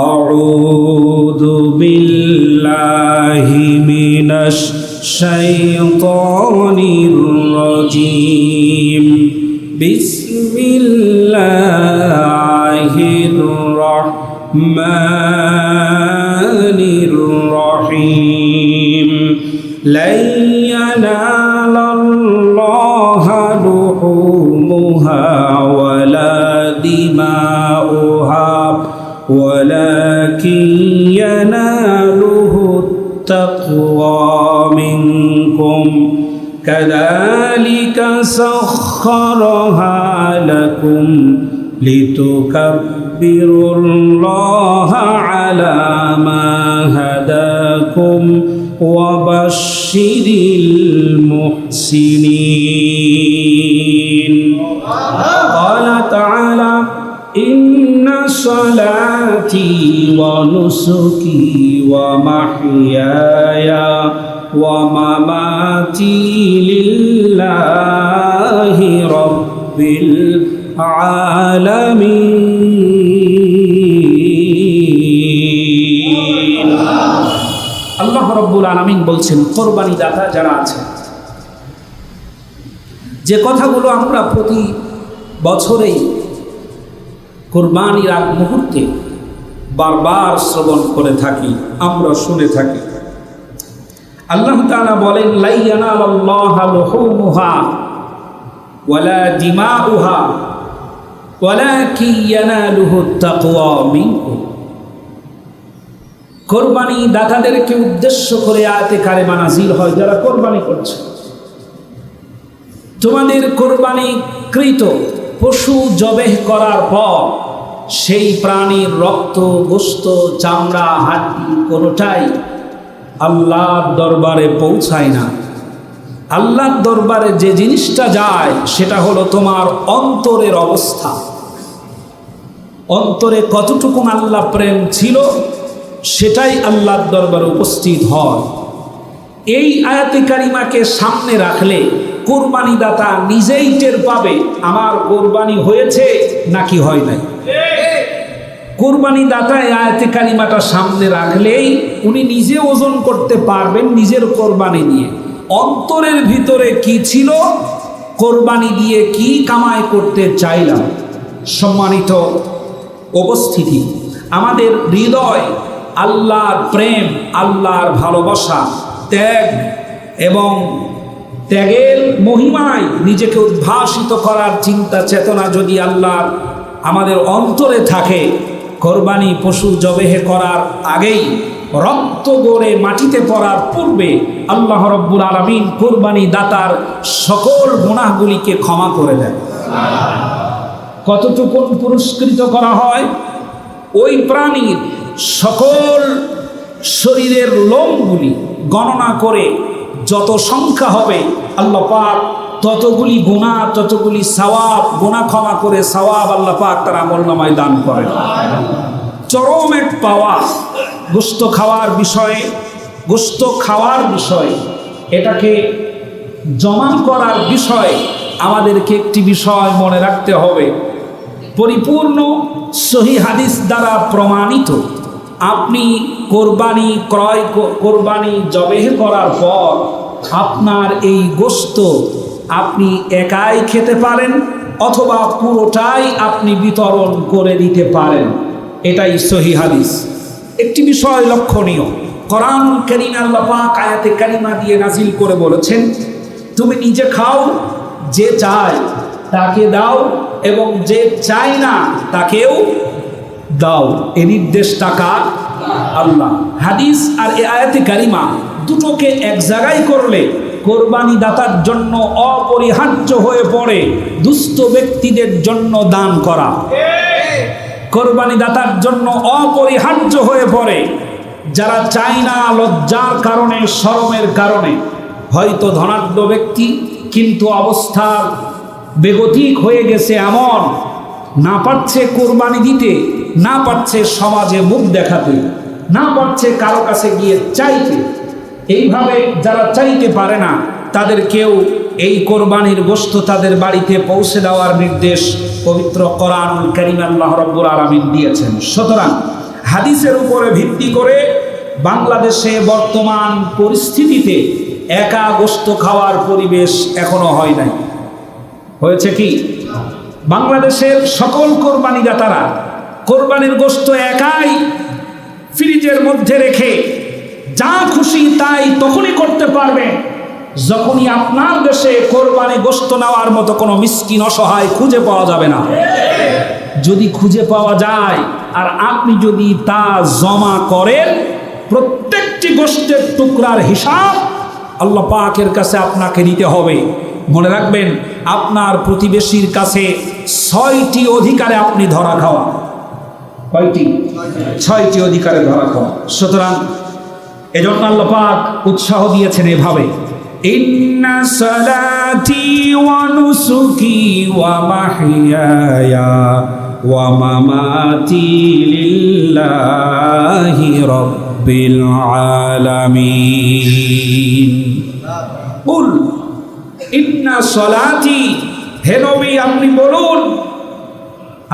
أعوذ بالله من الشيطان الرجيم. بسم الله الرحمن الرحيم. لن ينال الله لحومها ولا دماؤها ولكن يناله التقوى منكم. كذلك سخرها لكم لتكبروا الله على ما هداكم وبشر المحسنين. قال تعالى إن صلاتي ونسكي ومحياي ومماتي لله رب العالمين আল্লাহ রব্বুল আলমিন বলছেন কোরবানি দাতা যারা আছেন যে কথাগুলো আমরা প্রতি বছরেই কোরবানির আগ মুহূর্তে বারবার শ্রবণ করে থাকি, আমরা শুনে থাকি। আল্লাহ তাআলা বলেন লাইয়ানাল্লাহা লুহুমুহা ওয়ালা তাকওয়া মিনকুম। কোরবানি দাতাদেরকে উদ্দেশ্য করে আয়াতে কারেমা নাজিল হয়, যারা কোরবানি করছে। তোমাদের কোরবানি কৃত পশু জবেহ করার পর সেই প্রাণীর রক্ত, গোস্ত, চামড়া, হাড্ডি কোনোটাই আল্লাহর দরবারে পৌঁছায় না। আল্লাহর দরবারে যে জিনিসটা যায়, সেটা হলো তোমার অন্তরের অবস্থা। অন্তরে কতটুকুন আল্লাহ প্রেম ছিল, সেটাই আল্লাহর দরবারে উপস্থিত হয়। এই আয়াতি কারিমাকে সামনে রাখলে কোরবানি দাতা নিজেই টের পাবে, আমার কোরবানি হয়েছে নাকি হয় নাই। কোরবানি দাতা এই আয়াতি কারিমাটা সামনে রাখলেই উনি নিজে ওজন করতে পারবেন নিজের কোরবানি নিয়ে। অন্তরের ভিতরে কি ছিল? কোরবানি দিয়ে কি কামাই করতে চাইলাম? সম্মানিত উপস্থিতি, আমাদের হৃদয় আল্লাহর প্রেম, আল্লাহর ভালোবাসা, ত্যাগ এবং ত্যাগের মহিমায় নিজেকে উদ্ভাসিত করার চিন্তা চেতনা যদি আল্লাহ আমাদের অন্তরে থাকে, কোরবানি পশু জবেহে করার আগেই রক্ত গড়ে মাটিতে পড়ার পূর্বে আল্লাহ রব্বুল আলমিন কোরবানি দাতার সকল গুণাগুলিকে ক্ষমা করে দেন। কতটুকু পুরস্কৃত করা হয়? ওই প্রাণীর সকল শরীরের লোমগুলি গণনা করে যত সংখ্যা হবে, আল্লাহ পাক ততগুলি গুণা ততগুলি সওয়াব গুণা ক্ষমা করে সওয়াব আল্লাহ পাক তার আমল নামায় দান করেন। চরম এক পাওয়া গোস্ত খাওয়ার বিষয়ে গোস্ত খাওয়ার বিষয়ে, এটাকে জমা করার বিষয়ে আমাদেরকে একটি বিষয় মনে রাখতে হবে। পরিপূর্ণ সহি হাদিস দ্বারা প্রমাণিত, আপনি কোরবানি ক্রয় কোরবানি জবেহ করার পর আপনার এই গোস্ত আপনি একাই খেতে পারেন অথবা পুরোটাই আপনি বিতরণ করে দিতে পারেন। এটাই সহি হাদিস। একটি বিষয় লক্ষণীয়। কোরআন করিম আল্লাহ পাক আয়াতে কারিমা দিয়ে নাজিল করে বলেছেন, তুমি নিজে খাও, যে চায় তাকে দাও এবং যে চায় না তাকেও দাও। এ নির্দেশ টাকা আল্লাহ। হাদিস আর এ আয়াতে কারিমা দুটোকে এক জায়গায় করলে কোরবানি দাতার জন্য অপরিহার্য হয়ে পড়ে দুস্থ ব্যক্তিদের জন্য দান করা। কোরবানি দাতার জন্য অপরিহার্য হয়ে পড়ে। যারা চায় না লজ্জার কারণে, শরমের কারণে। হয়তো ধনাঢ্য ব্যক্তি, কিন্তু অবস্থার বেগতিক হয়ে গেছে এমন। না পারছে কোরবানি দিতে, না পারছে সমাজে মুখ দেখাতে, না পারছে কারও কাছে গিয়ে চাইতে। এইভাবে যারা চাইতে পারে না, তাদের কেউ এই কোরবানির গোস্ত তাদের বাড়িতে পৌঁছে দেওয়ার নির্দেশ পবিত্র কোরআনুল করিম আল্লাহ আলমিন দিয়েছেন। সুতরাং হাদিসের উপরে ভিত্তি করে বাংলাদেশে বর্তমান পরিস্থিতিতে একা গোস্ত খাওয়ার পরিবেশ এখনও হয় নাই। হয়েছে কি? বাংলাদেশের সকল কোরবানিদাতারা কোরবানির গোস্ত একাই ফ্রিজের মধ্যে রেখে যা খুশি তাই তখনই করতে পারবে। যখনই আপনার দেশে কোরবানি গোস্ত নেওয়ার মতো কোনো মিসকিন অসহায় খুঁজে পাওয়া যাবে না। যদি খুঁজে পাওয়া যায়, আর আপনি যদি তা জমা করেন, প্রত্যেকটি গোষ্ঠের টুকরার হিসাব আল্লাহ পাকের কাছে আপনাকে নিতে হবে। মনে রাখবেন, আপনার প্রতিবেশীর কাছে ছয়টি অধিকারে আপনি ধরা খাওয়া। কয়টি? ছয়টি অধিকারে ধরা খাওয়া। সুতরাং এজন্য আল্লাহ পাক উৎসাহ দিয়েছেন এভাবে। ইন্না সালাতি ওয়া নুসুকি ওয়া মাহইয়ায়া ওয়া মামাতি লিল্লাহি রাব্বিল আলামিন। কুল ইন্না সলাতি হে নবী আপনি বলুন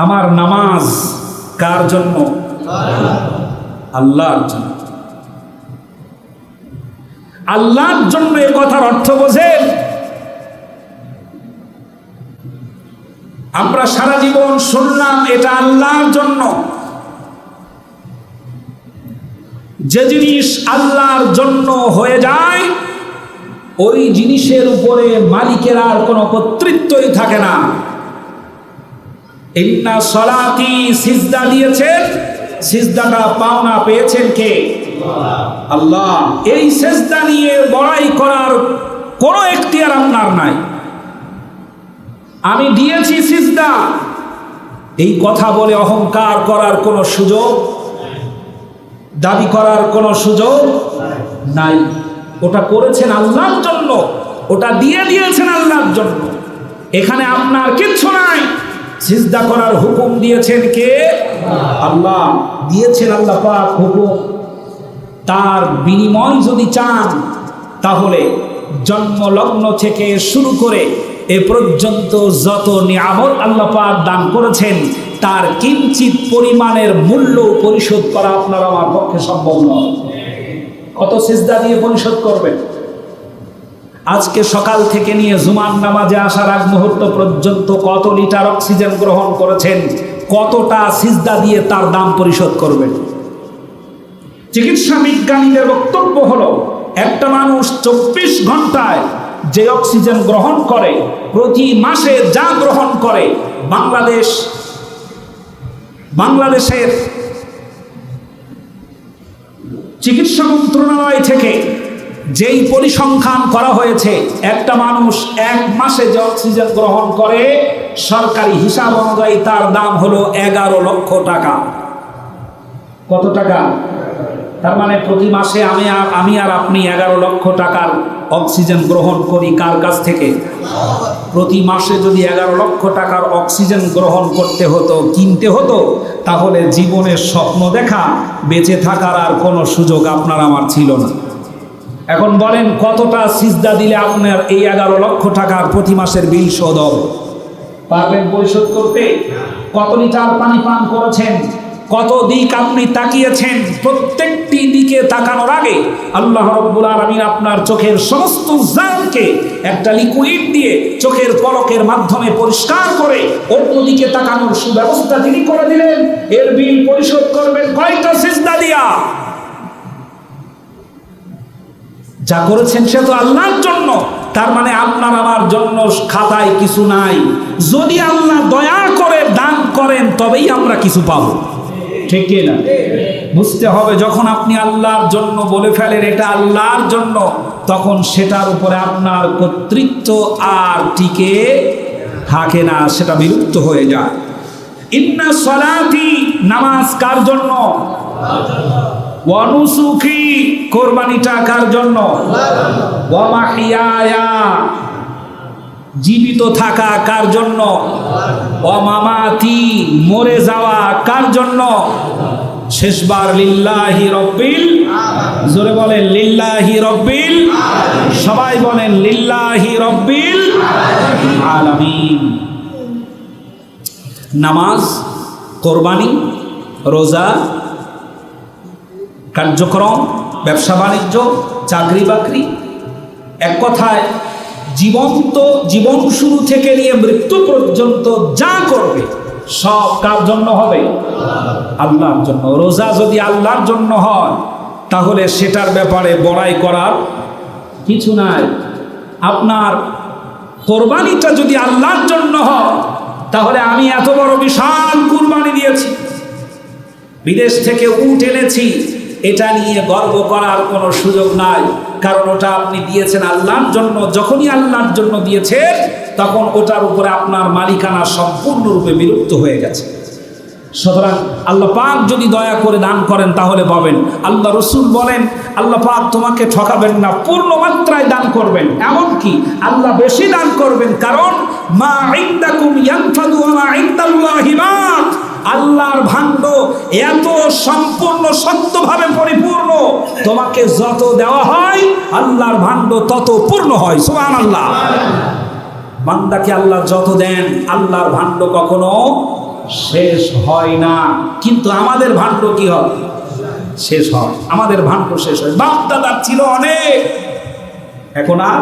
আমার নামাজ কার জন্য। আল্লাহর জন্য। আল্লাহর জন্য এ কথার অর্থ বোঝেন। আমরা সারা জীবন শুনলাম এটা আল্লাহর জন্য। যে জিনিস আল্লাহর জন্য হয়ে যায়, ওই জিনিসের উপরে মালিকের আর কোনো কর্তৃত্বই থাকে না। ইন্না সলাতি সিজদা দিয়েছেন। সিজদাটা পাওনা পেয়েছেন কে? আল্লাহ, এই সেজদা নিয়ে বড়াই করার কোনো এখতিয়ার আপনার নাই। আমি দিয়েছি সিজদা। এই কথা বলে অহংকার করার কোনো সুযোগ, দাবি করার কোনো সুযোগ নাই। ওটা করেছেন আল্লাহর জন্য, ওটা দিয়ে দিয়েছেন আল্লাহর জন্য। এখানে আপনার কিচ্ছু নাই। সিজদা করার হুকুম দিয়েছেন কে? আল্লাহ। দিয়েছেন আল্লাহ পাক হুকুম। তার বিনিময় যদি চান, তাহলে জন্মলগ্ন থেকে শুরু করে এ পর্যন্ত যত নিয়ামত আল্লাহ পাক দান করেছেন, তার কিঞ্চিত পরিমাণের মূল্য পরিশোধ করা আপনার আমার পক্ষে সম্ভব নয়। কত সিজদা দিয়ে পরিশোধ করবেন? আজকে সকাল থেকে নিয়ে জুমান নামাজে আসার আগ মুহূর্ত পর্যন্ত কত লিটার অক্সিজেন গ্রহণ করেছেন, কতটা সিজদা দিয়ে তার দাম পরিশোধ করবেন? চিকিৎসা বিজ্ঞানীদের বক্তব্য হলো, একটা মানুষ চব্বিশ ঘন্টায় যে অক্সিজেন গ্রহণ করে, প্রতি মাসে যা গ্রহণ করে, বাংলাদেশ, বাংলাদেশের চিকিৎসা মন্ত্রণালয় থেকে যেই পরিসংখ্যান করা হয়েছে, একটা মানুষ এক মাসে যে অক্সিজেন গ্রহণ করে, সরকারি হিসাব অনুযায়ী তার দাম হলো এগারো লক্ষ টাকা। কত টাকা? তার মানে প্রতি মাসে আমি আমি আর আপনি এগারো লক্ষ টাকার অক্সিজেন গ্রহণ করি কার কাছ থেকে? প্রতি মাসে যদি এগারো লক্ষ টাকার অক্সিজেন গ্রহণ করতে হতো, কিনতে হতো, তাহলে জীবনের স্বপ্ন দেখা, বেঁচে থাকার আর কোনো সুযোগ আপনার আমার ছিল না। এখন বলেন, কতটা সিজদা দিলে আপনার এই এগারো লক্ষ টাকার প্রতি মাসের বিল শোধ হবে? পারবেন পরিশোধ করতে? কত লিটার পানি পান করেছেন? কত দিক আপনি তাকিয়েছেন? প্রত্যেকটি দিকে তাকানোর আগে আল্লাহ রব্বুল আলমিন আপনার চোখের সমস্ত জানকে একটা লিকুইড দিয়ে চোখের পলকের মাধ্যমে পরিষ্কার করে অন্যদিকে তাকানোর সুব্যবস্থা তিনি করে দিলেন। এর বিল পরিশোধ করবেন কয়টা সিজদা দিয়া? যা করেছেন সে তো আল্লাহর জন্য। তার মানে আপনার আমার জন্য খাতায় কিছু নাই। যদি আল্লাহ দয়া করে দান করেন, তবেই আমরা কিছু পাবো। ঠিক কি না বুঝতে হবে, যখন আপনি আল্লাহর জন্য বলে ফেলেন এটা আল্লাহর জন্য, তখন সেটার উপরে আপনার কর্তৃত্ব আর টিকে থাকে না, সেটা বিলুপ্ত হয়ে যায়। ইন্না সলাতি নামাজ কার জন্য? ওয়ানুসুখি কোরবানিটা কার জন্য? জীবিত থাকা কার জন্য? অমামাতি মরে যাওয়া কার জন্য? শেষবার লিল্লাহি রব্বিল, জোরে বলেন, লিল্লাহি রব্বিল, সবাই বলেন, লিল্লাহি রব্বিল আলামিন। নামাজ, কোরবানি, রোজা, কার্যক্রম ব্যবসা বাণিজ্য চাকরি বাকরি এক কথায় জীবন্ত জীবন শুরু থেকে নিয়ে মৃত্যু পর্যন্ত যা করবে, সব কার জন্য হবে? আল্লাহর জন্য। রোজা যদি আল্লাহর জন্য হয়, তাহলে সেটার ব্যাপারে বড়াই করার কিছু নাই। আপনার কোরবানিটা যদি আল্লাহর জন্য হয়, তাহলে আমি এত বড় বিশাল কুরবানি দিয়েছি। বিদেশ থেকে উট এনেছি, এটা নিয়ে গর্ব করার কোনো সুযোগ নাই। কারণ ওটা আপনি দিয়েছেন আল্লাহর জন্য। যখনই আল্লাহর জন্য দিয়েছেন, তখন ওটার উপরে আপনার মালিকানা সম্পূর্ণরূপে বিলুপ্ত হয়ে গেছে। সুতরাং আল্লাহ পাক যদি দয়া করে দান করেন, তাহলে পাবেন। আল্লাহ রসুল বলেন, আল্লাহ পাক তোমাকে ঠকাবেন না, পূর্ণ মাত্রায় দান করবেন। এমনকি আল্লাহ বেশি দান করবেন, কারণ মা ইনদাকুম ইয়ানফাদু মা ইনদাল্লাহি বাক আল্লাহর ভাণ্ড এত সম্পূর্ণ সত্যভাবে পরিপূর্ণ তোমাকে যত দেওয়া হয়, আল্লাহর ভাণ্ড তত পূর্ণ হয়। সুবহানাল্লাহ। বান্দাকে আল্লাহ যত দেন, আল্লাহর ভাণ্ড কখনো শেষ হয় না। কিন্তু আমাদের ভাণ্ড কি হয়? শেষ হয়। আমাদের ভাণ্ড শেষ হয়। বাপ দাদার ছিল অনেক। এখন আর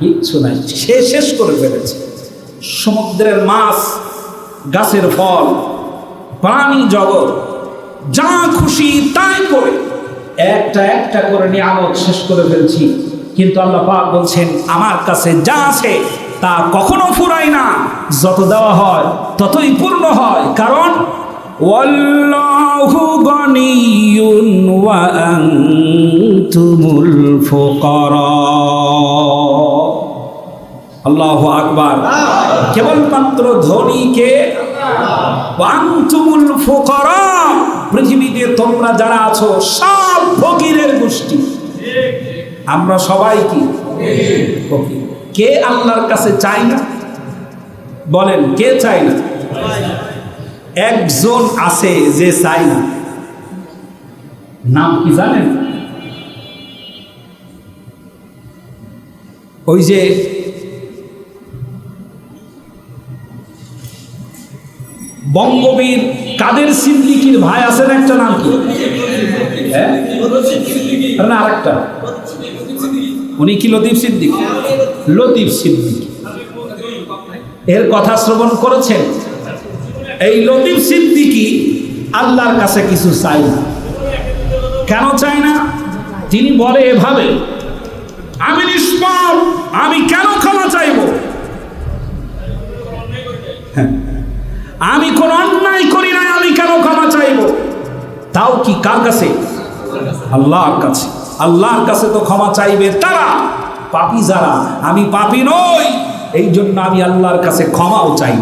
কিচ্ছু নাই। সে শেষ করে ফেলেছে। সমুদ্রের মাছ, গাছের ফল, প্রাণী জগৎ, যা খুশি তাই করে। একটা একটা করে নিয়ে নিয়ামত শেষ করে ফেলছি। কিন্তু আল্লাহ পাক বলছেন, আমার কাছে যা আছে তা কখনো ফুরায় না। যত দেওয়া হয় ততই পূর্ণ হয়। কারণ গনিয়ুন ওয়া আনতুমুল ফুকারা। আল্লাহ আকবার। কেবলমাত্র ধনীকে পৃথিবীতে তোমরা যারা আছো, সব ফকিরের গোষ্ঠী। আমরা সবাই কি? কে আল্লাহর কাছে চাই না? বলেন, কে চাই না? একজন আছে যে চাই না। নাম কি জানেন? ওই যে বঙ্গবীর কাদের সিদ্দিকির ভাই আছেন একটা নাম কি? হ্যাঁ? আরেকটা। উনি কি লতিফ সিদ্দিক? লতিফ সিদ্দিক। এর কথা শ্রবণ করেছেন? এই লতিফ সিদ্দিকি আল্লাহর কাছে কিছু চাই না। কেন চাই না? তিনি বলে এভাবে, আমি নিষ্পাপ, আমি কেন ক্ষমা চাইব? হ্যাঁ। আমি কোন অন্যায় করি নাই, আমি কেন ক্ষমা চাইব? তাও কি কার কাছে? আল্লাহর কাছে। আল্লাহর কাছে তো ক্ষমা চাইবে তারা। পাপি যারা, আমি পাপি নই। এই জন্য আমি আল্লাহর কাছে ক্ষমাও চাই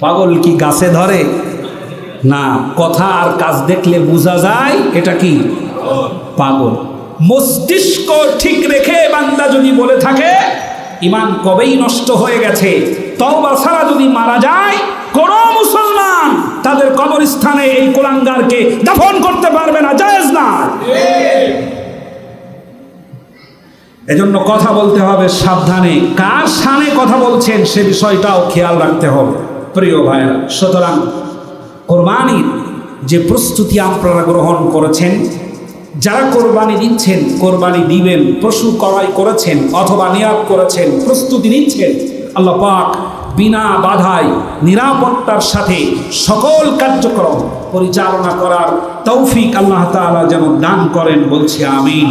পাগল কি গাছে ধরে? না, কথা আর কাজ দেখলে বোঝা যায়, এটা কি? পাগল। মস্তিষ্ক ঠিক রেখে বান্দা যদি বলে থাকে, ইমান কবেই নষ্ট হয়ে গেছে, তওবা ছাড়া যদি মারা যায় তাদের কবরস্থানে এই কোলাঙ্গারকে দাফন করতে পারবে না, জায়েজ না। এজন্য কথা বলতে হবে সাবধানে। কার সানে কথা বলছেন সে বিষয়টাও খেয়াল রাখতে হবে। প্রিয় ভাইরা সুতরাং কোরবানির যে প্রস্তুতি আপনারা গ্রহণ করেছেন, যারা কোরবানি দিচ্ছেন, কোরবানি দিবেন, পশু ক্রয় করেছেন অথবা নিয়াদ করেছেন, প্রস্তুতি নিচ্ছেন, আল্লাহ পাক বিনা বাধায় নিরাপত্তার সাথে সকল কার্যক্রম পরিচালনা করার তৌফিক আল্লাহ তালা যেন দান করেন বলছে, আমিন।